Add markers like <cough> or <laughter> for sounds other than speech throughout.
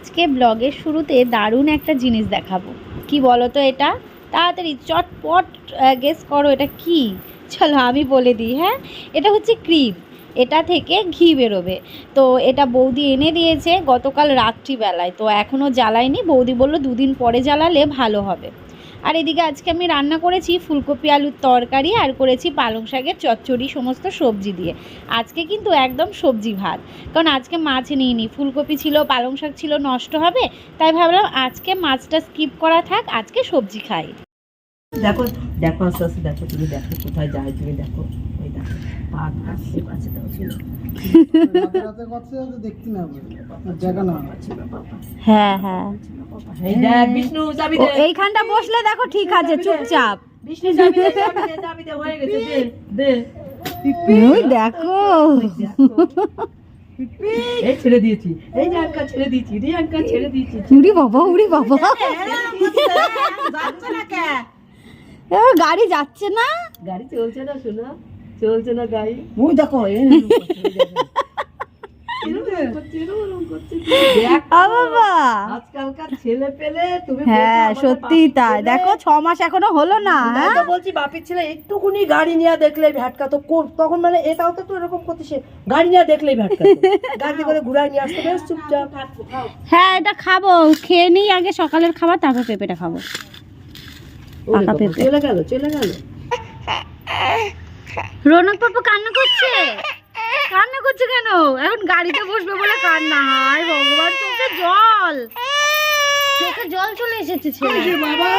আজকে ব্লগের শুরুতে দারুণ একটা জিনিস দেখাবো। কি বলো তো এটা? তাড়াতাড়ি, চটপট গেস করো এটা কি? চলো আমি বলে দিই হ্যাঁ? এটা হচ্ছে ক্রিম। এটা থেকে ঘি বেরোবে। তো এটা বৌদি এনে দিয়েছে গতকাল রাত্রিবেলায়। তো এখনও জ্বালায়নি। বৌদি বলল দুদিন পরে জ্বালালে ভালো হবে। আর এদিকে আজকে আমি রান্না করেছি ফুলকপি আলুর তরকারি আর করেছি পালং শাকের চচ্চড়ি সমস্ত সবজি দিয়ে। আজকে কিন্তু একদম সবজি ভাত। কারণ আজকে মাছ নিইনি, ফুলকপি ছিল, পালং শাক ছিল, নষ্ট হবে। তাই ভাবলাম আজকে মাছটা স্কিপ করা থাক, আজকে সবজি খাই। দেখো দেখো, আস্তে আস্তে দেখো, তুমি দেখো কোথায় যায়, তুমি দেখো। ওই দেখো। ছিল হয়। হ্যাঁ। এইখানটা বসলে দেখো ঠিক আছে চুপচাপ। দেখো। ছেড়ে দিয়েছি এই যে আঙ্কা ছেড়ে দিয়েছি রে আঙ্কা ছেড়ে দিয়েছি। উড়ি বাবা উড়ি বাবা। যাচ্ছে না কে? এ, গাড়ি যাচ্ছে না? গাড়ি চলছে না শোনা। চলছে না গাড়ি ওই দেখো এই দেখ। আ বাবা। আজকালকার ছেলে পেলে তুমি হ্যাঁ সত্যি তাই। দেখো ছ মাস এখনও হলো না হ্যাঁ? বলছি বাপির ছেলে একটুকুনি গাড়ি নিয়ে দেখলে ভ্যাটকা তো কোর- তখন মানে এটাও তো এরকম গাড়ি নিয়ে দেখলেই ভ্যাটকা <laughs> গাড়ি করে ঘুরাই নিয়ে আসতে বেশ চুপচাপ। হ্যাঁ এটা খাব। খেয়ে নিই আগে সকালের খাবার তারপর পেঁপেটা খাব। পাকা পেঁপে। চলে গেল চলে গেল। <laughs> রৌনক পাপা কান্না করছে? কান্না করছে কেন? এখন গাড়িতে বসবে বলে কান্না। হায় ভগবান চোখে জল। চোখে জল চলে এসেছে ছেলে। বাবা?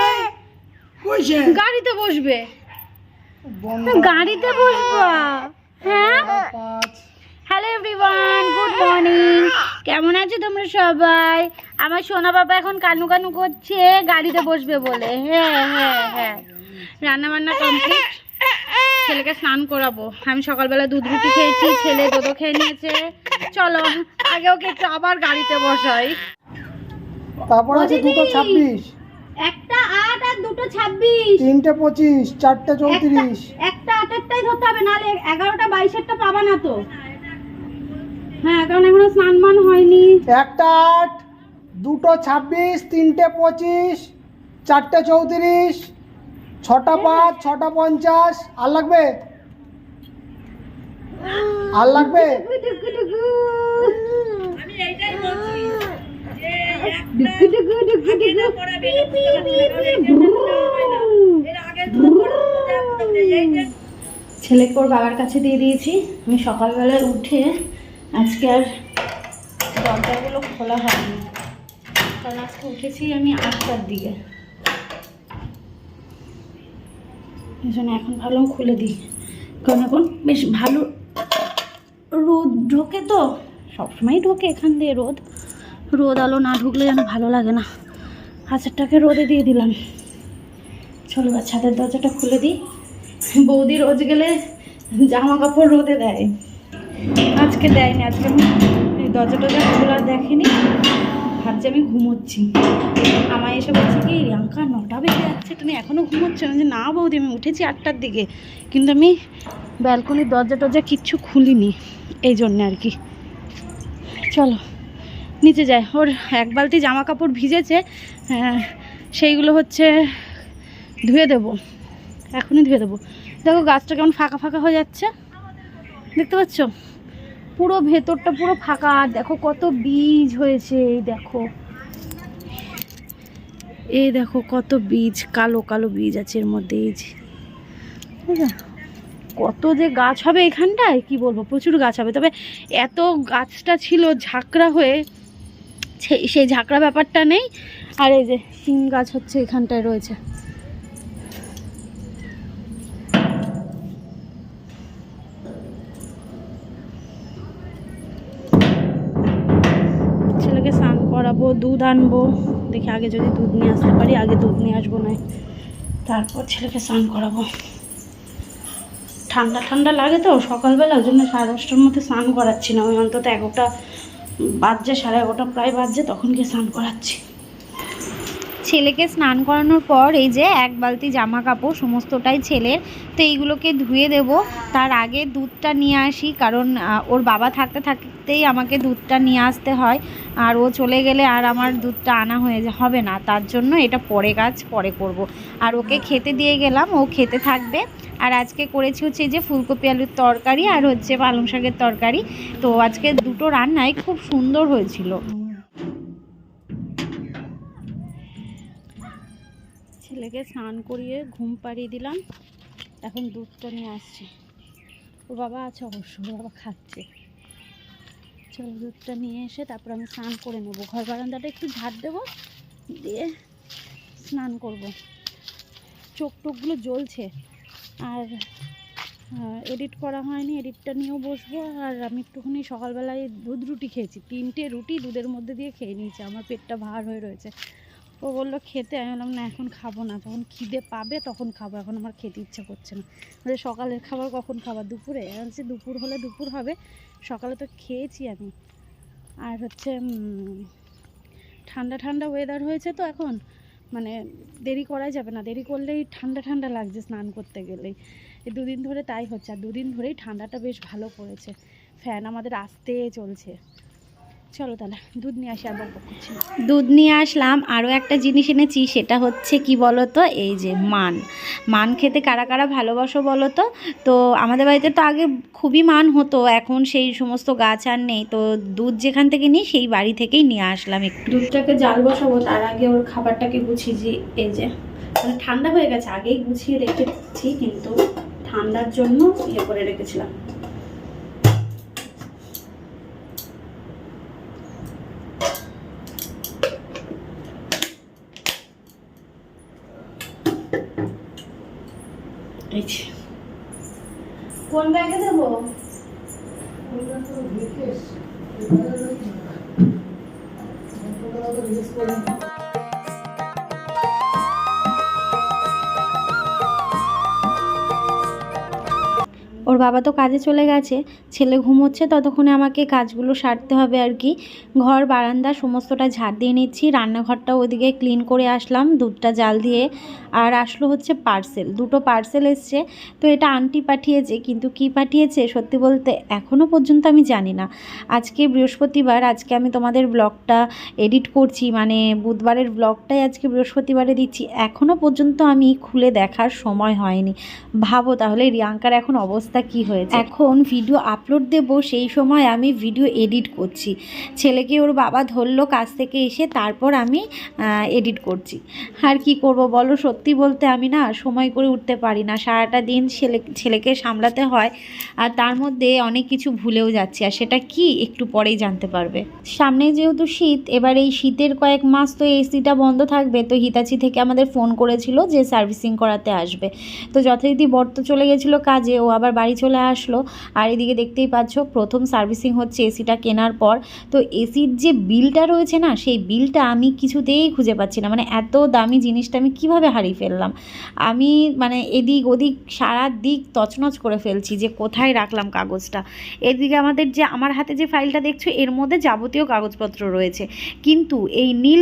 গাড়িতে বসবে। গাড়িতে বসবো? হ্যাঁ? হ্যালো এভরিওয়ান গুড মর্নিং কেমন আছো তোমরা সবাই? আমার সোনা বাবা এখন কানু কানু করছে গাড়িতে বসবে বলে। হ্যাঁ হ্যাঁ হ্যাঁ। রান্না বান্না কমপ্লিট ছেলেকে স্নান করাবো। আমি সকালবেলা দুধ রুটি খেয়েছি ছেলে দুধও খেয়ে নিয়েছে। চলো আগে ওকে একটু আবার গাড়িতে বসাই। তারপর আছে দুটো ছাব্বিশ। একটা আট আর দুটো ছাব্বিশ। তিনটে পঁচিশ চারটে চৌত্রিশ। একটা আটেরটাই ধরতে হবে নাহলে এগারোটা বাইশেরটা পাবা না তো। হ্যাঁ কারণ এখনও স্নান মান হয়নি। একটা আট দুটো ছাব্বিশ তিনটে পঁচিশ চারটে চৌত্রিশ ছটা পাঁচ ছটা পঞ্চাশ। আর লাগবে? আর লাগবে? ছেলেকে ওর বাবার কাছে দিয়ে দিয়েছি। আমি সকালবেলায় উঠে আজকে আর দরজাগুলো খোলা হয়নি। কারণ আজকে উঠেছি আমি আটটার দিকে। এই জন্য এখন ভাবলাম খুলে দিই। কারণ এখন বেশ ভালো রোদ ঢোকে তো, সবসময়ই ঢোকে এখান দিয়ে রোদ। রোদ আলো না ঢুকলে যেন ভালো লাগে না। হাজারটাকে রোদে দিয়ে দিলাম। চলো এবার ছাদের দরজাটা খুলে দিই। বৌদি রোজ গেলে জামা কাপড় রোদে দেয়। আজকে দেয়নি, আজকে আমি দরজা টরজা খোলা দেখেনি। ভাবছি আমি ঘুমোচ্ছি। আমায় এসে বলছে কি রিয়াঙ্কা নটা বেজে যাচ্ছে তুমি এখনও ঘুমোচ্ছ? আমি যে না বৌদি আমি উঠেছি আটটার দিকে। কিন্তু আমি ব্যালকনির দরজা টরজা কিচ্ছু খুলিনি এই জন্যে আর কি। চলো নিচে যায় ওর এক বালতি জামা কাপড় ভিজেছে হ্যাঁ, সেইগুলো হচ্ছে ধুয়ে দেবো এখনই ধুয়ে দেবো। দেখো গাছটা কেমন ফাঁকা ফাঁকা হয়ে যাচ্ছে। দেখতে পাচ্ছ? পুরো ভেতরটা পুরো ফাঁকা। দেখো কত বীজ হয়েছে, এই দেখো। এই দেখো কত বীজ, কালো কালো বীজ আছে এর মধ্যে, এই যে? কত যে গাছ হবে এখানটায়, কি বলব? প্রচুর গাছ হবে। তবে এত গাছটা ছিল ঝাঁকড়া হয়ে সেই- ঝাঁকড়া ব্যাপারটা নেই। আর এই যে শিম গাছ হচ্ছে এখানটায় রয়েছে। স্নান দুধ আনব। দেখি আগে যদি দুধ নিয়ে আসতে পারি, আগে দুধ নিয়ে আসব না তারপর ছেলেকে স্নান করাবো। ঠান্ডা ঠান্ডা লাগে তো, সকালবেলা ওই জন্য সাড়ে দশটার মধ্যে স্নান করাচ্ছি না। ওই অন্তত এগারোটা বাজছে, সাড়ে এগারোটা প্রায় বাজছে, তখন গিয়ে স্নান করাচ্ছি। ছেলেকে স্নান করানোর পর এই যে এক বালতি জামা কাপড় সমস্তটাই ছেলের, তো এইগুলোকে ধুয়ে দেব। তার আগে দুধটা নিয়ে আসি, কারণ ওর বাবা থাকতে থাকতেই আমাকে দুধটা নিয়ে আসতে হয়। আর ও চলে গেলে আর আমার দুধটা আনা হয়ে হবে না। তার জন্য এটা পরে কাজ, পরে করব। আর ওকে খেতে দিয়ে গেলাম, ও খেতে থাকবে। আর আজকে করেছি হচ্ছে যে ফুলকপি আলুর তরকারি আর হচ্ছে পালং শাকের তরকারি। তো আজকে দুটো রান্নাই খুব সুন্দর হয়েছিল। ছেলেকে স্নান করিয়ে ঘুম পাড়িয়ে দিলাম। এখন দুধটা নিয়ে আসছি। ওর বাবা আছে অবশ্য বাবা খাচ্ছে। চলো দুধটা নিয়ে এসে তারপর আমি স্নান করে নেব। ঘর বারান্দাটা একটু ঝাড় দেবো, দিয়ে স্নান করব। চোখ টোকগুলো জ্বলছে। আর এডিট করা হয়নি, এডিটটা নিয়েও বসবো। আর আমি একটুখানি সকালবেলায় দুধ রুটি খেয়েছি। তিনটে রুটি দুধের মধ্যে দিয়ে খেয়ে নিয়েছি। আমার পেটটা ভার হয়ে রয়েছে। ও বলল, খেতে। আমি বললাম, না, এখন খাব না। যখন খিদে পাবে, তখন খাব। এখন আমার খেতে ইচ্ছা করছে না। বলে, সকালের খাবার কখন খাবার দুপুরে। হচ্ছে দুপুর হলে দুপুর হবে। সকালে তো খেয়েছি আমি। আর হচ্ছে ঠান্ডা ঠান্ডা ওয়েদার হয়েছে তো এখন। মানে দেরি করা যাবে না। দেরি করলেই ঠান্ডা ঠান্ডা লাগছে স্নান করতে গেলেই। এই দুদিন ধরে তাই হচ্ছে। আর দুদিন ধরেই ঠান্ডাটা বেশ ভালো পড়েছে। ফ্যান আমাদের আসতে চলছে। চলো তাহলে দুধ নিয়ে আসি আর গল্প করছি। দুধ নিয়ে আসলাম। আরও একটা জিনিস এনেছি সেটা হচ্ছে কি বলো তো এই যে মান। মান খেতে কারা কারা ভালোবাসো বলো তো তো আমাদের বাড়িতে তো আগে খুবই মান হতো এখন সেই সমস্ত গাছ আর নেই। তো দুধ যেখান থেকে নিই সেই বাড়ি থেকেই নিয়ে আসলাম একটু। দুধটাকে জাল বসাবো তার আগে ওর খাবারটাকে গুছিয়ে যে এই যে মানে ঠান্ডা হয়ে গেছে আগেই গুছিয়ে রেখেছি কিন্তু ঠান্ডার জন্য ইয়ে করে রেখেছিলাম এই যে। কোন ব্যাগে দেবো ওর বাবা তো কাজে চলে গেছে, ছেলে ঘুমোচ্ছে, ততক্ষণে আমাকে কাজগুলো সারতে হবে আর কি। ঘর, বারান্দা, সমস্তটা ঝাড় দিয়ে নিচ্ছি রান্নাঘরটা ওদিকে ক্লিন করে আসলাম, দুধটা জাল দিয়ে। আর আসলো হচ্ছে পার্সেল দুটো পার্সেল এসছে। তো এটা আন্টি পাঠিয়েছে, কিন্তু কি পাঠিয়েছে সত্যি বলতে এখনও পর্যন্ত আমি জানি না। আজকে বৃহস্পতিবার, আজকে আমি তোমাদের ব্লগটা এডিট করছি মানে বুধবারের ব্লগটাই আজকে বৃহস্পতিবারে দিচ্ছি। এখনও পর্যন্ত আমি খুলে দেখার সময় হয়নি। ভাবো তাহলে রিয়াঙ্কার এখন অবস্থা কি হয়েছে? এখন ভিডিও আপলোড দেব, সেই সময় আমি ভিডিও এডিট করছি। ছেলেকে ওর বাবা ধরলো কাজ থেকে এসে, তারপর আমি এডিট করছি। আর কি করব বলো? সত্যি বলতে আমি না সময় করে উঠতে পারি না। সারাটা দিন ছেলে, ছেলেকে সামলাতে হয়, আর তার মধ্যে অনেক কিছু ভুলেও যাচ্ছি। আর সেটা কি? একটু পরেই জানতে পারবে। সামনে যেহেতু শীত, এবার এই শীতের কয়েক মাস তো এসিটা বন্ধ থাকবে। তো হিতাচি থেকে আমাদের ফোন করেছিল যে সার্ভিসিং করাতে আসবে। তো যথারীতি বর তো চলে গেছিল কাজে, ও আবার বাড়ি চলে আসলো। আর এদিকে দেখতেই পাচ্ছ, প্রথম সার্ভিসিং হচ্ছে এসিটা কেনার পর। তো এসির যে বিলটা রয়েছে না, সেই বিলটা আমি কিছুতেই খুঁজে পাচ্ছি না। মানে এত দামি জিনিসটা আমি কীভাবে হারিয়ে ফেললাম? আমি মানে এদিক ওদিক সারা দিক তছনছ করে ফেলছি যে কোথায় রাখলাম কাগজটা। এদিকে আমাদের যে, আমার হাতে যে ফাইলটা দেখছ, এর মধ্যে যাবতীয় কাগজপত্র রয়েছে। কিন্তু এই নীল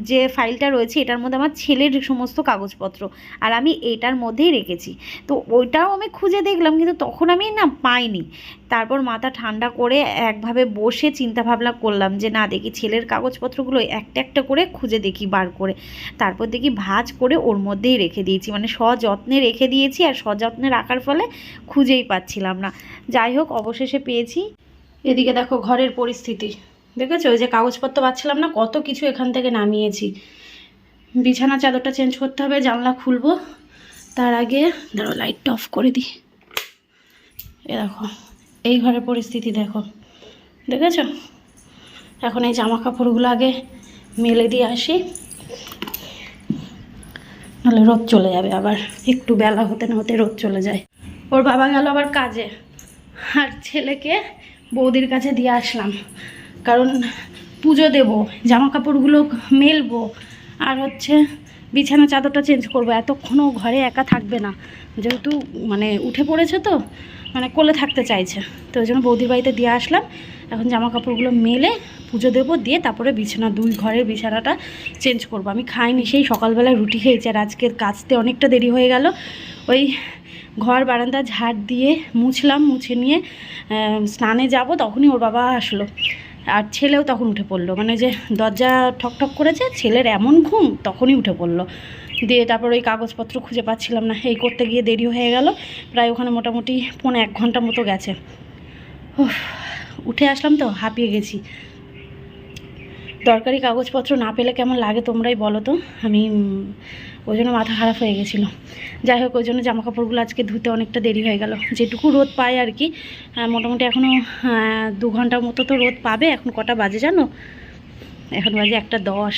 যে ফাইলটা রয়েছে, এটার মধ্যে আমার ছেলের সমস্ত কাগজপত্র। আর আমি এটার মধ্যেই রেখেছি। তো ওইটাও আমি খুঁজে দেখলাম কিন্তু তখন আমি না পাইনি। তারপর মাথা ঠান্ডা করে একভাবে বসে চিন্তা ভাবনা করলাম যে, না, দেখি ছেলের কাগজপত্রগুলো একটা একটা করে খুঁজে দেখি বার করে। তারপর দেখি ভাঁজ করে ওর মধ্যেই রেখে দিয়েছি। মানে সযত্নে রেখে দিয়েছি আর সযত্নে রাখার ফলে খুঁজেই পাচ্ছিলাম না। যাই হোক, অবশেষে পেয়েছি। এদিকে দেখো ঘরের পরিস্থিতি। দেখেছ? ওই যে কাগজপত্র পাচ্ছিলাম না, কত কিছু এখান থেকে নামিয়েছি। বিছানা চাদরটা চেঞ্জ করতে হবে, জানলা খুলবো। তার আগে ধরো লাইটটা অফ করে দিই। এ দেখো, এই ঘরের পরিস্থিতি দেখো, দেখেছ? এখন এই জামা কাপড়গুলো আগে মেলে দিয়ে আসি, নাহলে রোদ চলে যাবে আবার, একটু বেলা হতে না হতে রোদ চলে যায়। ওর বাবা গেল আবার কাজে, আর ছেলেকে বৌদির কাছে দিয়ে আসলাম, কারণ পুজো দেব জামা কাপড়গুলো মেলবো, আর হচ্ছে বিছানা চাদরটা চেঞ্জ করব এতক্ষণও ঘরে একা থাকবে না, যেহেতু মানে উঠে পড়েছে তো মানে কোলে থাকতে চাইছে। তো ওই জন্য বৌদির বাড়িতে দিয়ে আসলাম। এখন জামা কাপড়গুলো মেলে পুজো দেবো, দিয়ে তারপরে বিছানা, দুই ঘরের বিছানাটা চেঞ্জ করব। আমি খাইনি, সেই সকালবেলায় রুটি খেয়েছি আর আজকের কাচতে অনেকটা দেরি হয়ে গেল। ওই ঘর বারান্দা ঝাড় দিয়ে মুছলাম, মুছে নিয়ে স্নানে যাব, তখনই ওর বাবা আসলো। আর ছেলেও তখন উঠে পড়ল। মানে যে দরজা ঠক ঠক করেছে, ছেলের এমন ঘুম, তখনই উঠে পড়ল। দিয়ে তারপর ওই কাগজপত্র খুঁজে পাচ্ছিলাম না। এই করতে গিয়ে দেরি হয়ে গেল। প্রায় ওখানে মোটামুটি পৌনে এক ঘণ্টা মতো গেছে। উঠে আসলাম তো, হাঁপিয়ে গেছি। দরকারি কাগজপত্র না পেলে কেমন লাগে তোমরাই বলো তো? আমি ওই জন্য মাথা খারাপ হয়ে গেছিল। যাই হোক, ওই জন্য জামা কাপড়গুলো আজকে ধুতে অনেকটা দেরি হয়ে গেল। যেটুকু রোদ পাই আর কি মোটামুটি এখনও দু ঘণ্টার মতো তো রোদ পাবে। এখন কটা বাজে জানো? এখন বাজে একটা দশ।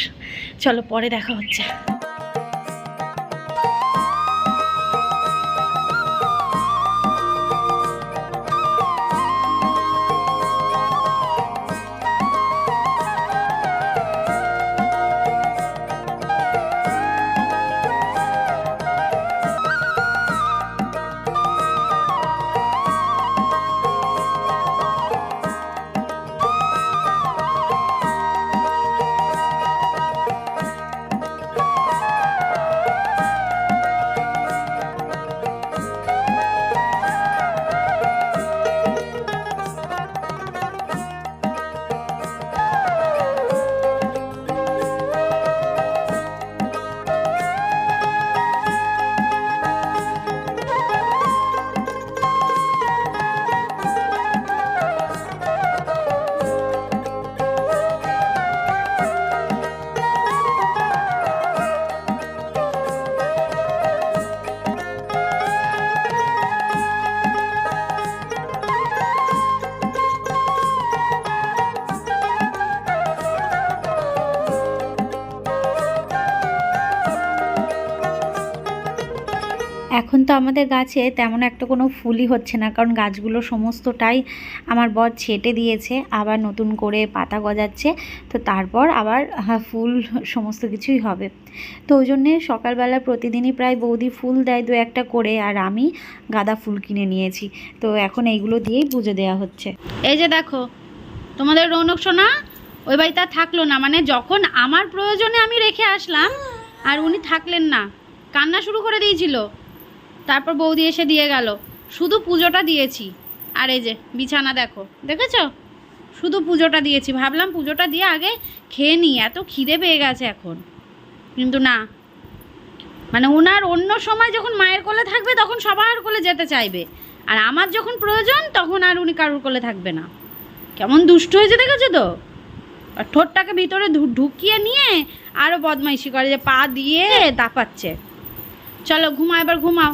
চলো, পরে দেখা হচ্ছে। এখন তো আমাদের গাছে তেমন একটা কোনো ফুলই হচ্ছে না কারণ গাছগুলো সমস্তটাই আমার বর ছেটে দিয়েছে আবার নতুন করে পাতা গজাচ্ছে তো তারপর আবার হ্যাঁ, ফুল সমস্ত কিছুই হবে। তো ওই জন্যে সকালবেলা প্রতিদিনই প্রায় বৌদি ফুল দেয় দু একটা করে আর আমি গাঁদা ফুল কিনে নিয়েছি। তো এখন এইগুলো দিয়েই পুজো দেওয়া হচ্ছে। এই যে দেখো তোমাদের রৌনক সোনা ওই বাড়িতে থাকল না মানে যখন আমার প্রয়োজনে আমি রেখে আসলাম আর উনি থাকলেন না কান্না শুরু করে দিয়েছিল। তারপর বৌদি এসে দিয়ে গেল, শুধু পুজোটা দিয়েছি। আর এই যে, বিছানা দেখো, দেখেছ? শুধু পুজোটা দিয়েছি, ভাবলাম পুজোটা দিয়ে আগে খেয়ে নিই, এত খিদে পেয়ে গেছে এখন। কিন্তু না মানে ওনার অন্য সময় যখন মায়ের কোলে থাকবে, তখন সবার কোলে যেতে চাইবে। আর আমার যখন প্রয়োজন, তখন আর উনি কারোর কোলে থাকবে না। কেমন দুষ্ট হয়েছে, দেখেছ তো? আর ঠোঁটটাকে ভিতরে ঢুকিয়ে নিয়ে আরও বদমাইশি করে, যে পা দিয়ে দাপাচ্ছে। চলো, ঘুমাও, এবার ঘুমাও।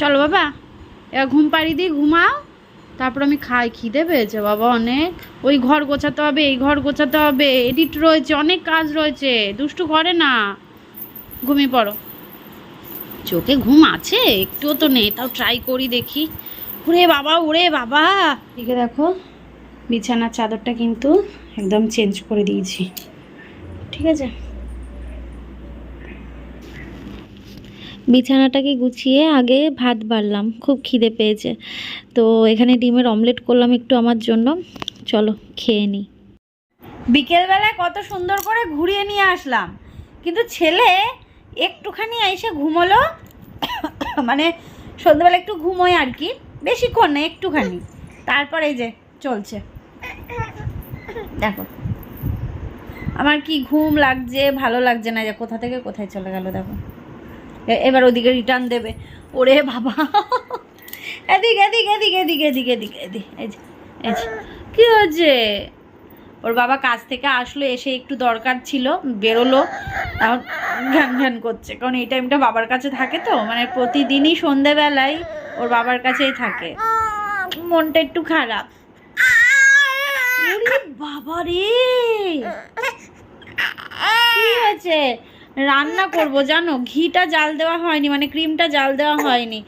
চলো বাবা, এবার ঘুম পাড়ি দিই ঘুমাও, তারপর আমি খাই, খিদে পেয়েছে বাবা অনেক। ওই ঘর গোছাতে হবে, এই ঘর গোছাতে হবে, এডিট রয়েছে, অনেক কাজ রয়েছে, দুষ্টু করে না। ঘুমিয়ে পড়ো। চোখে ঘুম আছে, একটুও তো নেই, তাও ট্রাই করি দেখি। ওরে বাবা ওরে বাবা। এদিকে দেখো, বিছানার চাদরটা কিন্তু একদম চেঞ্জ করে দিয়েছি। ঠিক আছে? বিছানাটাকে গুছিয়ে আগে ভাত বাড়লাম। খুব খিদে পেয়েছে। তো এখানে ডিমের অমলেট করলাম একটু আমার জন্য। চলো খেয়ে নিই বিকেলবেলায় কত সুন্দর করে ঘুরিয়ে নিয়ে আসলাম। কিন্তু ছেলে একটুখানি এসে ঘুমোলো। মানে সন্ধ্যেবেলা একটু ঘুমোয় আর কি। বেশিক্ষণ না, একটুখানি। তারপরে যে চলছে। দেখো। আমার কি ঘুম লাগছে, ভালো লাগছে না, যে কোথা থেকে কোথায় চলে গেল, দেখো। এবার ওদিকে রিটার্ন দেবে। ওরে বাবা। এদিক এদিক এদিক এদিক এদিক এদিক এদিক, এই যে কী হচ্ছে ওর বাবা কাজ থেকে আসলো, এসে একটু দরকার ছিল, বেরোলো। এখন ঘ্যান ঘ্যান করছে, কারণ এই টাইমটা বাবার কাছে থাকে তো মানে প্রতিদিনই সন্ধেবেলায় ওর বাবার কাছেই থাকে। মনটা একটু খারাপ। বাবা রে! কি হয়েছে? রান্না করব জানো? ঘিটা জাল দেওয়া হয়নি মানে ক্রিমটা জাল দেওয়া হয়নি।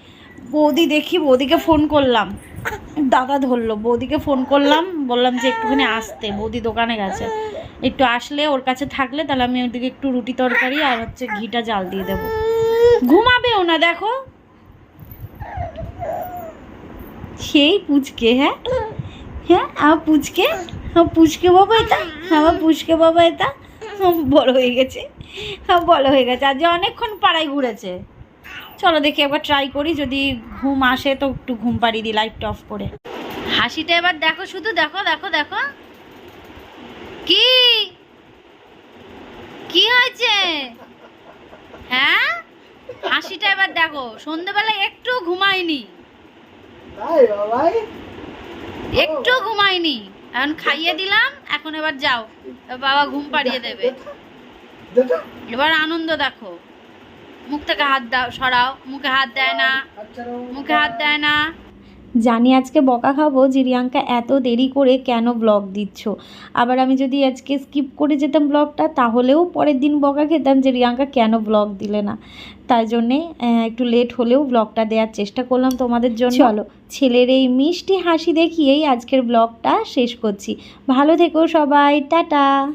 বৌদি দেখি বৌদিকে ফোন করলাম। দাদা ধরলো বৌদিকে ফোন করলাম বললাম যে একটুখানি আসতে বৌদি দোকানে গেছে। একটু আসলে ওর কাছে থাকলে তাহলে আমি ওদিকে একটু রুটি তরকারি আর হচ্ছে ঘিটা জাল দিয়ে দেবো। ঘুমাবেও না দেখো। সেই পুচকে হ্যাঁ? হ্যাঁ আর পুচকে? আমার পুচকে বাবা এটা? আমার পুচকে বাবা এটা? <laughs> বড় হয়ে গেছে। হ্যাঁ, বড় হয়ে গেছে। আজ অনেকক্ষণ পাড়ায় ঘুরেছে। চলো দেখি একবার ট্রাই করি। যদি ঘুম আসে তো একটু ঘুম পাড়িয়ে দিই লাইটটা অফ করে। হাসিটা এবার দেখো শুধু দেখো দেখো দেখো। কি? কি হয়েছে? হ্যাঁ? হাসিটা এবার দেখো। সন্ধেবেলায় একটু ঘুমায়নি। একটু ঘুমায়নি। এখন খাইয়ে দিলাম এখন এবার যাও। বাবা ঘুম পাড়িয়ে দেবে। এবার আনন্দ দেখো। মুখ থেকে হাত দাও সরাও। মুখে হাত দেয় না। মুখে হাত দেয় না। জানি আজকে বকা খাব যে রিয়াঙ্কা এত দেরি করে কেন ব্লগ দিচ্ছ? আবার আমি যদি আজকে স্কিপ করে যেতাম ব্লগটা তাহলেও পরের দিন বকা খেতাম যে রিয়াঙ্কা কেন ব্লগ দিলে না? তাই জন্যে একটু লেট হলেও ব্লগটা দেওয়ার চেষ্টা করলাম তোমাদের জন্য। চলো। ছেলের এই মিষ্টি হাসি দেখিয়েই আজকের ব্লগটা শেষ করছি। ভালো থেকো সবাই টাটা!